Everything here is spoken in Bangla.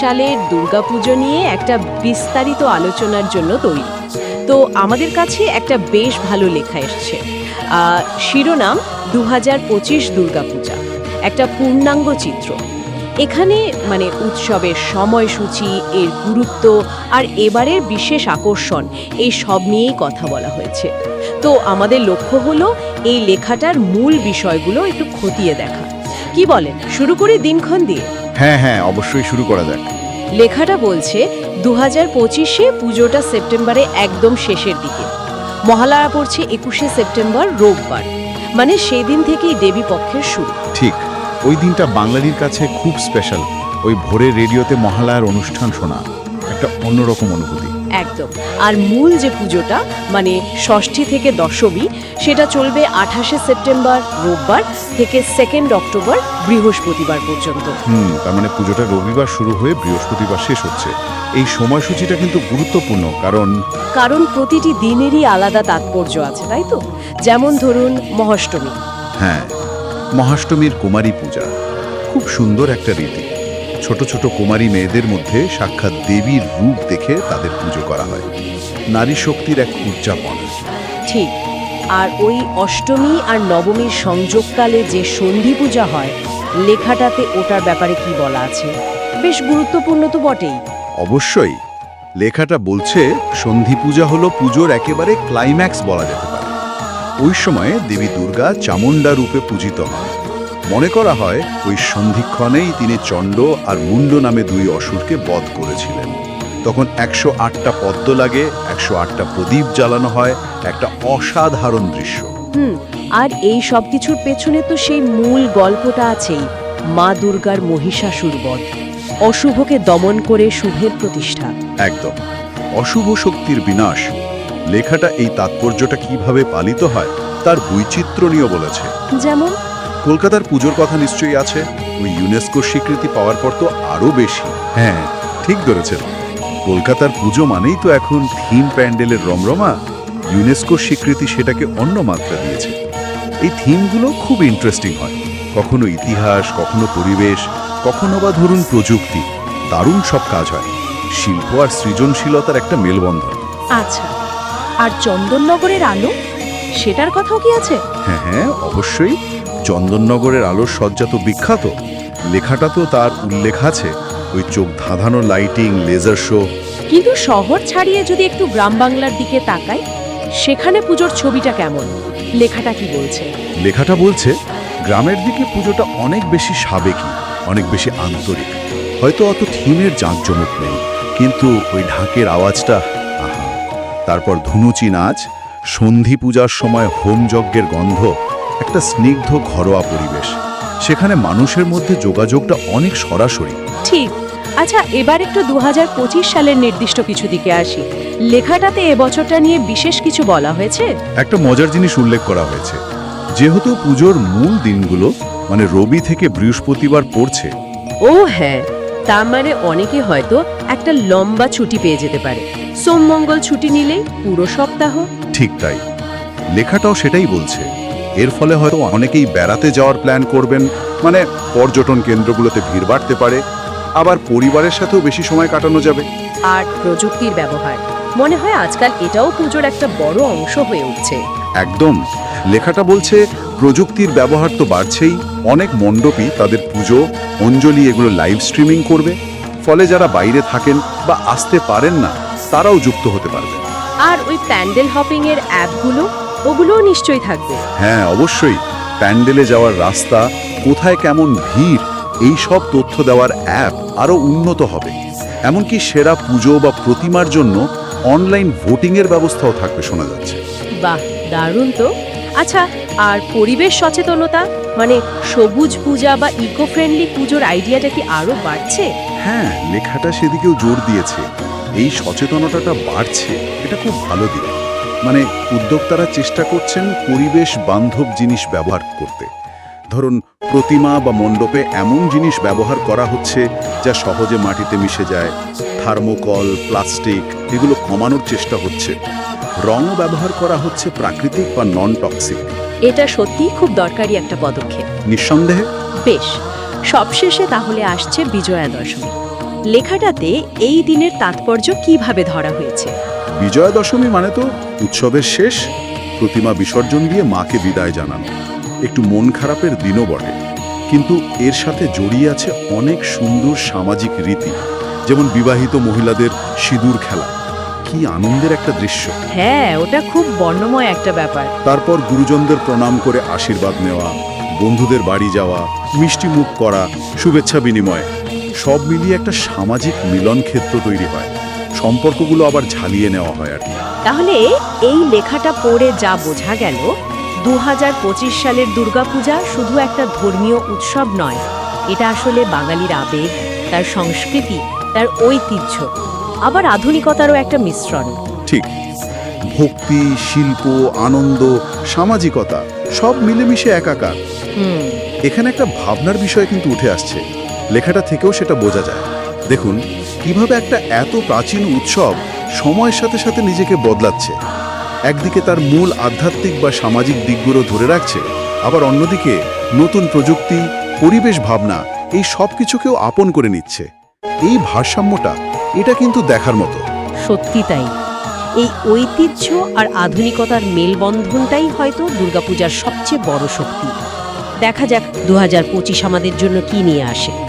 সালের দুর্গাপুজো নিয়ে একটা বিস্তারিত আলোচনার জন্য তৈরি। তো আমাদের কাছে একটা বেশ ভালো লেখা এসছে। শিরোনাম দু হাজার পঁচিশ দুর্গাপূজা, একটা পূর্ণাঙ্গ চিত্র। এখানে মানে উৎসবের সময়সূচি, এর গুরুত্ব আর এবারের বিশেষ আকর্ষণ, এই সব নিয়েই কথা বলা হয়েছে। তো আমাদের লক্ষ্য হলো এই লেখাটার মূল বিষয়গুলো একটু খতিয়ে দেখা। কি বলেন? শুরু করি দিনক্ষণ দিয়ে। হ্যাঁ হ্যাঁ অবশ্যই শুরু করা যাক। লেখাটা বলছে দু হাজার পঁচিশে পুজোটা সেপ্টেম্বরে একদম শেষের দিকে। মহালয়া পড়ছে একুশে সেপ্টেম্বর রোববার। মানে সেই দিন থেকেই দেবী পক্ষের শুরু। ঠিক ওই দিনটা বাঙালির কাছে খুব স্পেশাল ওই ভোরে রেডিওতে মহালয়ার অনুষ্ঠান শোনা একটা অন্যরকম অনুভূতি। একদম। আর মূল যে পুজোটা মানে ষষ্ঠী থেকে দশমী সেটা চলবে আঠাশে সেপ্টেম্বর রোববার থেকে সেকেন্ড অক্টোবর বৃহস্পতিবার পর্যন্ত। হুম তার মানে পুজোটা রবিবার শুরু হয়ে বৃহস্পতিবার শেষ হচ্ছে। এই সময়সূচিটা কিন্তু গুরুত্বপূর্ণ কারণ কারণ প্রতিটি দিনেরই আলাদা তাৎপর্য আছে তাই তো? যেমন ধরুন মহাষ্টমী। হ্যাঁ মহাষ্টমীর কুমারী পূজা। খুব সুন্দর একটা রীতি। ছোট ছোট কুমারী মেয়েদের মধ্যে সাক্ষাৎ দেবীর রূপ দেখে তাদের পুজো করা হয়। নারী শক্তির এক উদযাপন। ঠিক। আর ওই অষ্টমী আর নবমীর সংযোগকালে যে সন্ধি পূজা হয় লেখাটাতে ওটার ব্যাপারে কি বলা আছে? বেশ গুরুত্বপূর্ণ তো বটেই। অবশ্যই। লেখাটা বলছে সন্ধি পূজা হলো পুজোর একেবারে ক্লাইম্যাক্স বলা যেতে পারে। ওই সময়ে দেবী দুর্গা চামুণ্ডা রূপে পূজিত হন। মনে করা হয় ওই সন্ধিক্ষণেই তিনি চণ্ড আর মুন্ড নামে দুই অসুরকে বধ করেছিলেন। তখন একশো আটটা পদ্ম লাগে একশো আটটা প্রদীপ জ্বালানো হয় একটা অসাধারণ দৃশ্য। হুম আর এই সব কিছুর পেছনে তো সেই মূল গল্পটা আছেই মা দুর্গার মহিষাসুর বধ অশুভকে দমন করে শুভের প্রতিষ্ঠা। একদম। অশুভ শক্তির বিনাশ লেখাটা এই তাৎপর্যটা কীভাবে পালিত হয় তার বৈচিত্র্য নিয়ে বলেছে। যেমন? কলকাতার পুজোর কথা নিশ্চয়ই আছে? ওই ইউনেস্কো স্বীকৃতি পাওয়ার পর তো আরও বেশি। হ্যাঁ ঠিক ধরেছেন। কলকাতার পুজো মানেই তো এখন থিম প্যান্ডেলের রমরমা। ইউনেস্কো স্বীকৃতি সেটাকে অন্য মাত্রা দিয়েছে। এই থিমগুলো খুব ইন্টারেস্টিং হয়। কখনো ইতিহাস কখনো পরিবেশ কখনো বা ধরুন প্রযুক্তি। দারুণ সব কাজ হয়। শিল্প আর সৃজনশীলতার একটা মেলবন্ধন। আচ্ছা আর চন্দননগরের আলো? সেটার কথাও কি আছে? হ্যাঁ হ্যাঁ অবশ্যই। চন্দননগরের আলোর সজ্জা তো বিখ্যাত। লেখাটাতেও তার উল্লেখ আছে। ওই চোখ ধাঁধানো লাইটিং লেজার শো কিন্তু শহর ছাড়িয়ে যদি একটু গ্রাম বাংলার দিকে তাকাই সেখানে পুজোর ছবিটা কেমন? লেখাটা কি বলছে? লেখাটা বলছে গ্রামের দিকে পুজোটা অনেক বেশি সাবেকি অনেক বেশি আন্তরিক। হয়তো অত থিমের জাঁকজমক নেই কিন্তু ওই ঢাকের আওয়াজটা আহা। তারপর ধুনুচি নাচ সন্ধি পূজার সময় হোম যজ্ঞের গন্ধ। একটা স্নিগ্ধ ঘরোয়া পরিবেশ। সেখানে মানুষের মধ্যে যোগাযোগটা অনেক সরাসরি। ঠিক। আচ্ছা এবার একটু দু সালের নির্দিষ্ট কিছু দিকে আসি। লেখাটাতে এবছরটা নিয়ে বিশেষ কিছু বলা হয়েছে? একটা মজার জিনিস উল্লেখ করা হয়েছে। যেহেতু পুজোর মূল দিনগুলো মানে রবি থেকে বৃহস্পতিবার পড়ছে। ও হ্যাঁ তার মানে অনেকে হয়তো একটা লম্বা ছুটি পেয়ে যেতে পারে। সোম মঙ্গল ছুটি নিলেই পুরো সপ্তাহ। ঠিক তাই। লেখাটাও সেটাই বলছে। এর ফলে হয়তো অনেকেই বেড়াতে যাওয়ার প্ল্যান করবেন মানে পর্যটন কেন্দ্রগুলোতে ভিড় বাড়তে পারে আবার পরিবারের সাথেও বেশি সময় কাটানো যাবে। আর প্রযুক্তির ব্যবহার মনে হয় আজকাল এটাও পুজোর একটা বড় অংশ হয়ে উঠছে। একদম। লেখাটা বলছে প্রযুক্তির ব্যবহার তো বাড়ছেই অনেক মণ্ডপই তাদের পুজো অঞ্জলি এগুলো লাইভ স্ট্রিমিং করবে ফলে যারা বাইরে থাকেন বা আসতে পারেন না তারাও যুক্ত হতে পারবে আর ওই প্যান্ডেল হপিং এর অ্যাপগুলো ওগুলোও নিশ্চয়ই থাকবে। হ্যাঁ অবশ্যই। প্যান্ডেলে যাওয়ার রাস্তা কোথায় কেমন ভিড় এই সব তথ্য দেওয়ার অ্যাপ আরও উন্নত হবে। এমনকি সেরা পুজো বা প্রতিমার জন্য অনলাইন ভোটিংয়ের ব্যবস্থাও থাকবে শোনা যাচ্ছে। বাহ দারুণ তো। আচ্ছা আর পরিবেশ সচেতনতা মানে সবুজ পূজা বা ইকো ফ্রেন্ডলি পুজোর আইডিয়াটা কি আরও বাড়ছে? হ্যাঁ লেখাটা সেদিকেও জোর দিয়েছে। এই সচেতনতাটা বাড়ছে এটা খুব ভালো দিক। মানে উদ্যোক্তারা চেষ্টা করছেন পরিবেশ বান্ধব জিনিস ব্যবহার করতে। ধরুন প্রতিমা বা মণ্ডপে এমন জিনিস ব্যবহার করা হচ্ছে যা সহজে মাটিতে মিশে যায়। থার্মোকল প্লাস্টিক এগুলো কমানোর চেষ্টা হচ্ছে। রঙও ব্যবহার করা হচ্ছে প্রাকৃতিক বা নন টক্সিক এটা সত্যিই খুব দরকারি একটা পদক্ষেপ। নিঃসন্দেহে। বেশ সবশেষে তাহলে আসছে বিজয়া দশমী লেখাটাতে এই দিনের তাৎপর্য কীভাবে ধরা হয়েছে? বিজয়া দশমী মানে তো উৎসবের শেষ প্রতিমা বিসর্জন দিয়ে মাকে বিদায় জানানো। একটু মন খারাপের দিনও বটে। কিন্তু এর সাথে জড়িয়ে আছে অনেক সুন্দর সামাজিক রীতি যেমন বিবাহিত মহিলাদের সিঁদুর খেলা। কি আনন্দের একটা দৃশ্য। হ্যাঁ ওটা খুব বর্ণময় একটা ব্যাপার। তারপর গুরুজনদের প্রণাম করে আশীর্বাদ নেওয়া বন্ধুদের বাড়ি যাওয়া মিষ্টি মুখ করা শুভেচ্ছা বিনিময়। সব মিলিয়ে একটা সামাজিক মিলন ক্ষেত্র তৈরি হয়। সম্পর্কগুলো আবার ঝালিয়ে নেওয়া হয় আর কি। তাহলে এই লেখাটা পড়ে যা বোঝা গেল দু হাজার পঁচিশ সালের দুর্গাপূজা শুধু একটা ধর্মীয় উৎসব নয় এটা আসলে বাঙালির আবেগ তার সংস্কৃতি তার ঐতিহ্য আবার আধুনিকতারও একটা মিশ্রণ। ঠিক। ভক্তি শিল্প আনন্দ সামাজিকতা সব মিলেমিশে একাকার। হুম। এখানে একটা ভাবনার বিষয় কিন্তু উঠে আসছে। লেখাটা থেকেও সেটা বোঝা যায়। দেখুন, কীভাবে একটা এত প্রাচীন উৎসব সময়ের সাথে সাথে নিজেকে বদলাচ্ছে। একদিকে তার মূল আধ্যাত্মিক বা সামাজিক দিকগুলো ধরে রাখছে, আবার অন্যদিকে নতুন প্রযুক্তি, পরিবেশ ভাবনা এই সব কিছুকেও আপন করে নিচ্ছে। এই ভারসাম্যটা এটা কিন্তু দেখার মতো। সত্যি তাই। এই ঐতিহ্য আর আধুনিকতার মেলবন্ধনটাই হয়তো দুর্গাপূজার সবচেয়ে বড় শক্তি। দেখা যাক দু হাজার পঁচিশ আমাদের জন্য কি নিয়ে আসে।